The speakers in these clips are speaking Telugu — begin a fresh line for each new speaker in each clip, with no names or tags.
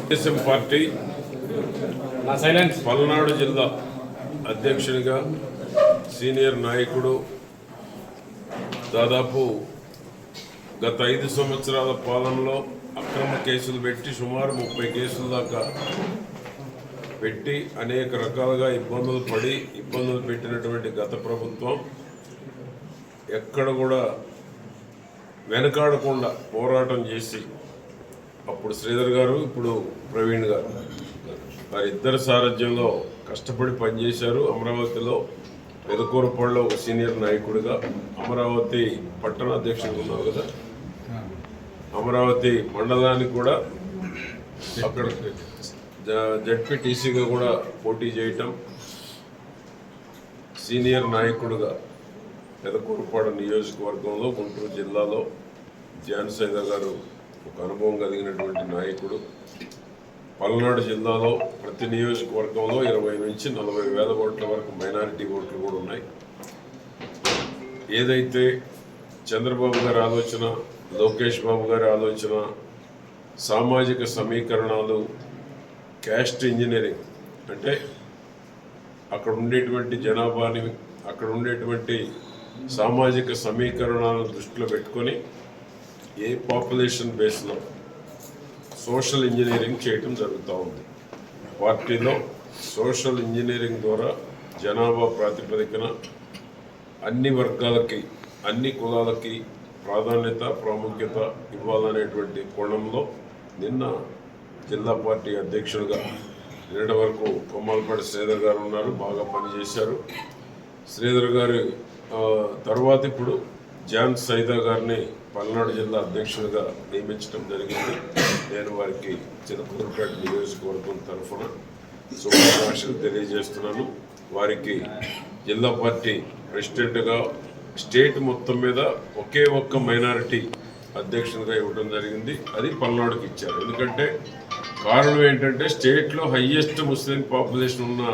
తెలుగుదేశం పార్టీ పల్నాడు జిల్లా అధ్యక్షునిగా సీనియర్ నాయకుడు దాదాపు గత ఐదు సంవత్సరాల పాలనలో అక్రమ కేసులు పెట్టి సుమారు ముప్పై కేసుల దాకా పెట్టి అనేక రకాలుగా ఇబ్బందులు పడి ఇబ్బందులు పెట్టినటువంటి గత ప్రభుత్వం ఎక్కడ కూడా వెనకాడకుండా పోరాటం చేసి అప్పుడు శ్రీధర్ గారు ఇప్పుడు ప్రవీణ్ గారు. వారిద్దరి సారథ్యంలో కష్టపడి పనిచేశారు. అమరావతిలో పెదకూరపాడులో ఒక సీనియర్ నాయకుడిగా అమరావతి పట్టణ అధ్యక్షుడు ఉన్నావు కదా? అమరావతి మండలానికి కూడా అక్కడ జడ్పీటీసీగా కూడా పోటీ చేయటం సీనియర్ నాయకుడుగా పెదకూరుపాడు నియోజకవర్గంలో గుంటూరు జిల్లాలో జాన్ గారు ఒక అనుభవం కలిగినటువంటి నాయకుడు. పల్నాడు జిల్లాలో ప్రతి నియోజకవర్గంలో ఇరవై నుంచి నలభై వేల ఓట్ల వరకు మైనారిటీ ఓట్లు కూడా ఉన్నాయి. ఏదైతే చంద్రబాబు గారి ఆలోచన లోకేష్ బాబు గారి ఆలోచన సామాజిక సమీకరణాలు క్యాస్ట్ ఇంజనీరింగ్. అంటే అక్కడ ఉండేటువంటి జనాభాని అక్కడ ఉండేటువంటి సామాజిక సమీకరణాలను దృష్టిలో పెట్టుకొని ఏ పాపులేషన్ బేస్లో సోషల్ ఇంజనీరింగ్ చేయటం జరుగుతూ ఉంది. పార్టీలో సోషల్ ఇంజనీరింగ్ ద్వారా జనాభా ప్రాతిపదికన అన్ని వర్గాలకి అన్ని కులాలకి ప్రాధాన్యత ప్రాముఖ్యత ఇవ్వాలనేటువంటి కోణంలో నిన్న జిల్లా పార్టీ అధ్యక్షుడిగా నిన్నటి వరకు కొమ్మలపాటి శ్రీధర్ గారు ఉన్నారు బాగా పనిచేశారు. శ్రీధర్ గారి తర్వాత ఇప్పుడు జాన్ సైదా గారిని పల్నాడు జిల్లా అధ్యక్షుడిగా నియమించడం జరిగింది. నేను వారికి చిన్నపూరుపేట నియోజకవర్గం తరఫున శుభాకాంక్షలు తెలియజేస్తున్నాను. వారికి జిల్లా పార్టీ ప్రెసిడెంట్గా స్టేట్ మొత్తం మీద ఒకే ఒక్క మైనారిటీ అధ్యక్షునిగా ఇవ్వడం జరిగింది. అది పల్నాడుకి ఇచ్చారు. ఎందుకంటే కారణం ఏంటంటే స్టేట్లో హయ్యెస్ట్ ముస్లిం పాపులేషన్ ఉన్న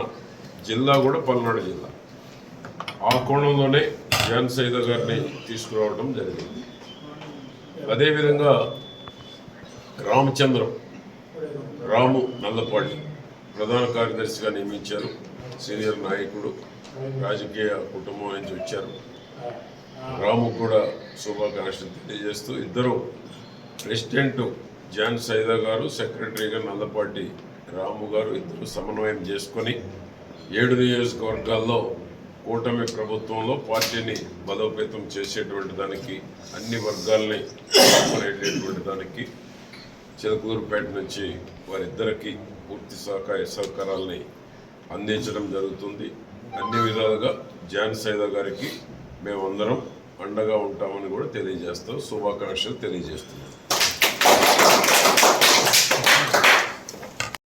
జిల్లా కూడా పల్నాడు జిల్లా. ఆ కోణంలోనే జాన్ సైదా గారిని తీసుకురావడం జరిగింది. అదేవిధంగా రామచంద్రం రాము నల్లపాటి ప్రధాన కార్యదర్శిగా నియమించారు. సీనియర్ నాయకుడు రాజకీయ కుటుంబం నుంచి వచ్చారు. రాము కూడా శుభాకాంక్షలు తెలియజేస్తూ ఇద్దరు ప్రెసిడెంట్ జాన్ సైదా గారు సెక్రటరీగా నల్లపాటి రాము గారు ఇద్దరు సమన్వయం చేసుకొని ఏడు నియోజకవర్గాల్లో కూటమి ప్రభుత్వంలో పార్టీని బలోపేతం చేసేటువంటి దానికి అన్ని వర్గాల్ని కాపాడేటటువంటి దానికి చిలకూరుపేట నుంచి వారిద్దరికి పూర్తి సహకార సహకారాలని అందించడం జరుగుతుంది. అన్ని విధాలుగా జాన్ సైదా గారికి మేమందరం అండగా ఉంటామని కూడా తెలియజేస్తాం. శుభాకాంక్షలు తెలియజేస్తున్నాం.